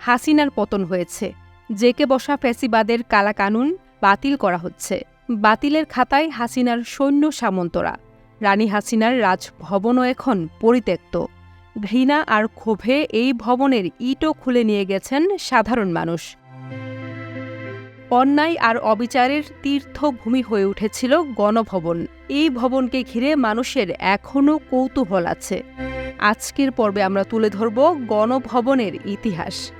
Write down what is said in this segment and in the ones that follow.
হাসিনার পতন হয়েছে। জেকে বসা ফ্যাসিবাদের কালাকানুন বাতিল করা হচ্ছে। বাতিলের খাতায় হাসিনার সৈন্য সামন্তরা। রানী হাসিনার রাজভবনও এখন পরিত্যক্ত। ঘৃণা আর ক্ষোভে এই ভবনের ইটও খুলে নিয়ে গেছেন সাধারণ মানুষ। অন্যায় আর অবিচারের তীর্থভূমি হয়ে উঠেছিল গণভবন। এই ভবনকে ঘিরে মানুষের এখনও কৌতূহল আছে। আজকের পর্বে আমরা তুলে ধরব গণভবনের ইতিহাস।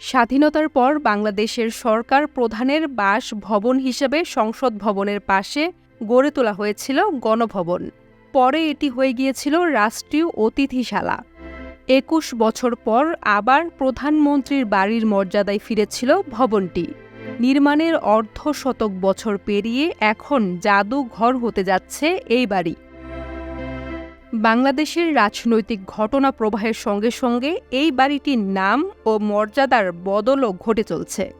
স্বাধীনতার পর বাংলাদেশের সরকার প্রধানের বাস ভবন হিসেবে সংসদ ভবনের পাশে গড়ে তোলা হয়েছিল গণভবন। পরে এটি হয়ে গিয়েছিল রাষ্ট্রীয় অতিথিশালা। একুশ বছর পর আবার প্রধানমন্ত্রীর বাড়ির মর্যাদায় ফিরেছিল ভবনটি। নির্মাণের অর্ধ শতক বছর পেরিয়ে এখন জাদুঘর হতে যাচ্ছে এই বাড়ি। বাংলাদেশের রাজনৈতিক ঘটনা প্রবাহের সঙ্গে সঙ্গে এই বাড়িটির নাম ও মর্যাদার বদলও ঘটে চলছে।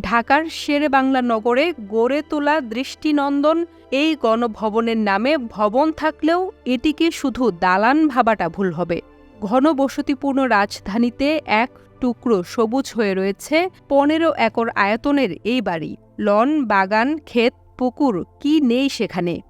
ঢাকার শেরে বাংলা নগরে গড়ে তোলা দৃষ্টিনন্দন এই গণভবনের নামে ভবন থাকলেও এটিকে শুধু দালান ভাবাটা ভুল হবে। ঘনবসতিপূর্ণ রাজধানীতে এক টুকরো সবুজ হয়ে রয়েছে পনেরো একর আয়তনের এই বাড়ি। লন, বাগান, ক্ষেত, পুকুর, কি নেই সেখানে?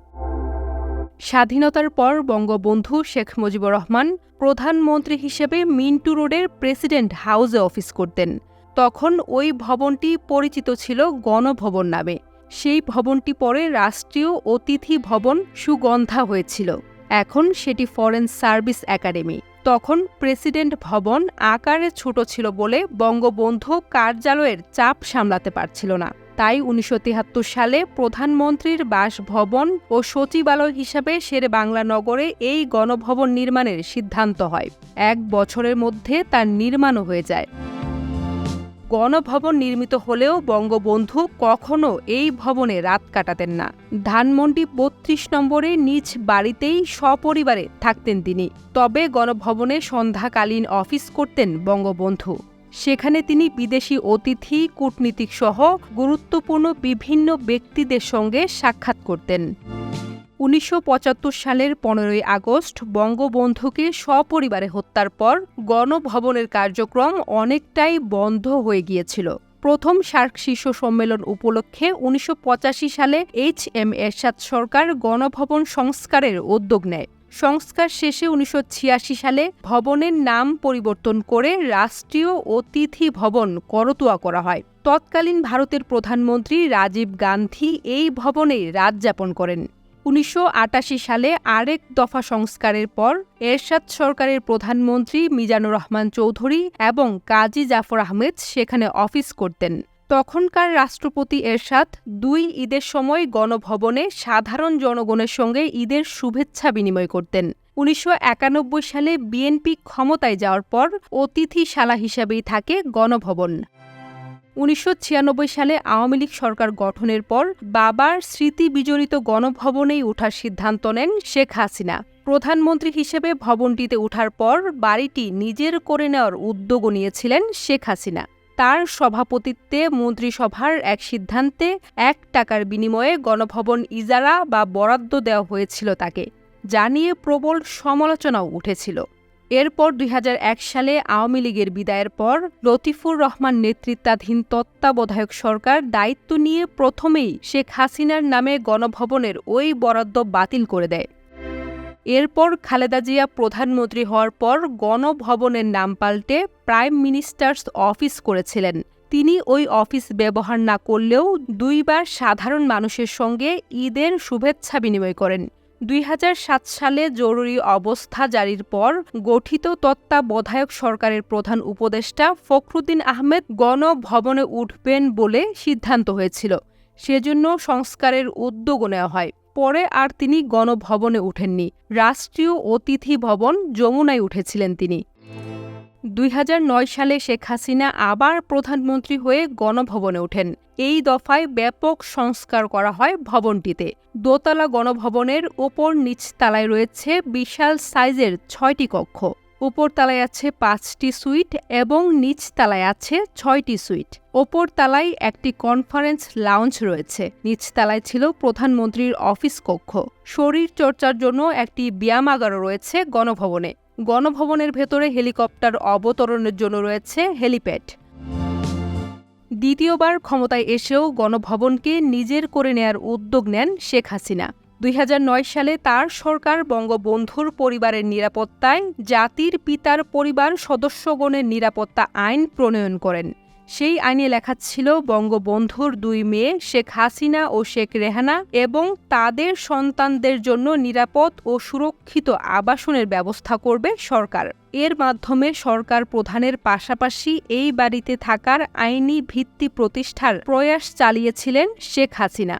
স্বাধীনতার পর বঙ্গবন্ধু শেখ মুজিবুর রহমান প্রধানমন্ত্রী হিসেবে মিন্টু রোডের প্রেসিডেন্ট হাউসে অফিস করতেন। তখন ওই ভবনটি পরিচিত ছিল গণভবন নামে। সেই ভবনটি পরে রাষ্ট্রীয় অতিথি ভবন সুগন্ধা হয়েছিল। এখন সেটি ফরেন সার্ভিস একাডেমি। তখন প্রেসিডেন্ট ভবন আকারে ছোট ছিল বলে বঙ্গবন্ধু কার্যালয়ের চাপ সামলাতে পারছিল না। তাই উনিশশো সালে প্রধানমন্ত্রীর বাসভবন ও সচিবালয় হিসাবে শেরে বাংলা নগরে এই গণভবন নির্মাণের সিদ্ধান্ত হয়। এক বছরের মধ্যে তার নির্মাণও হয়ে যায়। গণভবন নির্মিত হলেও বঙ্গবন্ধু কখনো এই ভবনে রাত কাটাতেন না। ধানমন্ডি বত্রিশ নম্বরে নিজ বাড়িতেই সপরিবারে থাকতেন তিনি। তবে গণভবনে সন্ধ্যাকালীন অফিস করতেন বঙ্গবন্ধু। সেখানে তিনি বিদেশি অতিথি, কূটনীতিক সহ গুরুত্বপূর্ণ বিভিন্ন ব্যক্তিদের সঙ্গে সাক্ষাৎ করতেন। উনিশশো পঁচাত্তর সালের পনেরোই আগস্ট বঙ্গবন্ধুকে সপরিবারে হত্যার পর গণভবনের কার্যক্রম অনেকটাই বন্ধ হয়ে গিয়েছিল। প্রথম সার্ক শীর্ষ সম্মেলন উপলক্ষে উনিশশো পঁচাশি সালে এইচ এম এরশাদ সরকার গণভবন সংস্কারের উদ্যোগ নেয়। সংস্কার শেষে উনিশশো ছিয়াশি সালে ভবনের নাম পরিবর্তন করে রাষ্ট্রীয় অতিথি ভবন করতোয়া করা হয়। তৎকালীন ভারতের প্রধানমন্ত্রী রাজীব গান্ধী এই ভবনে রাত যাপন করেন। উনিশশো আটাশি সালে আরেক দফা সংস্কারের পর এরশাদ সরকারের প্রধানমন্ত্রী মিজানুর রহমান চৌধুরী এবং কাজী জাফর আহমেদ সেখানে অফিস করতেন। তখনকার রাষ্ট্রপতি এরশাদ দুই ঈদের সময় গণভবনে সাধারণ জনগণের সঙ্গে ঈদের শুভেচ্ছা বিনিময় করতেন। উনিশশো একানব্বই সালে বিএনপি ক্ষমতায় যাওয়ার পর অতিথিশালা হিসাবেই থাকে গণভবন। উনিশশো ছিয়ানব্বই সালে আওয়ামী লীগ সরকার গঠনের পর বাবার স্মৃতি বিজড়িত গণভবনেই ওঠার সিদ্ধান্ত নেন শেখ হাসিনা। প্রধানমন্ত্রী হিসেবে ভবনটিতে ওঠার পর বাড়িটি নিজের করে নেওয়ার উদ্যোগও নিয়েছিলেন শেখ হাসিনা। তার সভাপতিত্বে মন্ত্রিসভার এক সিদ্ধান্তে এক টাকার বিনিময়ে গণভবন ইজারা বা বরাদ্দ দেওয়া হয়েছিল তাকে, যা নিয়ে প্রবল সমালোচনাও উঠেছিল। এরপর দুই হাজার এক সালে আওয়ামী লীগের বিদায়ের পর লতিফুর রহমান নেতৃত্বাধীন তত্ত্বাবধায়ক সরকার দায়িত্ব নিয়ে প্রথমেই শেখ হাসিনার নামে গণভবনের ওই বরাদ্দ বাতিল করে দেয়। এরপর খালেদা জিয়া প্রধানমন্ত্রী হওয়ার পর গণভবনের নাম পাল্টে প্রাইম মিনিস্টার্স অফিস করেছিলেন। তিনি ওই অফিস ব্যবহার না করলেও দুইবার সাধারণ মানুষের সঙ্গে ঈদের শুভেচ্ছা বিনিময় করেন। দুই হাজার সাত সালে জরুরি অবস্থা জারির পর গঠিত তত্ত্বাবধায়ক সরকারের প্রধান উপদেষ্টা ফখরুদ্দিন আহমেদ গণভবনে উঠবেন বলে সিদ্ধান্ত হয়েছিল। সেজন্য সংস্কারের উদ্যোগও নেওয়া হয়। পরে আর তিনি গণভবনে উঠেননি রাষ্ট্রীয় অতিথি ভবন যমুনায় উঠেছিলেন তিনি। দুই হাজার নয় সালে শেখ হাসিনা আবার প্রধানমন্ত্রী হয়ে গণভবনে ওঠেন। এই দফায় ব্যাপক সংস্কার করা হয় ভবনটিতে। দোতলা গণভবনের ওপর নিচতলায় রয়েছে বিশাল সাইজের ছয়টি কক্ষ। উপরতলায় আছে পাঁচটি সুইট এবং নিচতলায় আছে ছয়টি সুইট। ওপর তালায় একটি কনফারেন্স লাউঞ্জ রয়েছে। নিচতলায় ছিল প্রধানমন্ত্রীর অফিস কক্ষ। শরীর চর্চার জন্য একটি ব্যায়ামাগারও রয়েছে গণভবনে। গণভবনের ভেতরে হেলিকপ্টার অবতরণের জন্য রয়েছে হেলিপ্যাড। দ্বিতীয়বার ক্ষমতায় এসেও গণভবনকে নিজের করে নেয়ার উদ্যোগ নেন শেখ হাসিনা। দুই হাজার নয় সালে তার সরকার বঙ্গবন্ধুর পরিবারের নিরাপত্তায় জাতির পিতার পরিবার সদস্যগণের নিরাপত্তা আইন প্রণয়ন করেন। সেই আইনে লেখা ছিল, বঙ্গবন্ধুর দুই মেয়ে শেখ হাসিনা ও শেখ রেহানা এবং তাদের সন্তানদের জন্য নিরাপদ ও সুরক্ষিত আবাসনের ব্যবস্থা করবে সরকার। এর মাধ্যমে সরকার প্রধানের পাশাপাশি এই বাড়িতে থাকার আইনি ভিত্তি প্রতিষ্ঠার প্রয়াস চালিয়েছিলেন শেখ হাসিনা।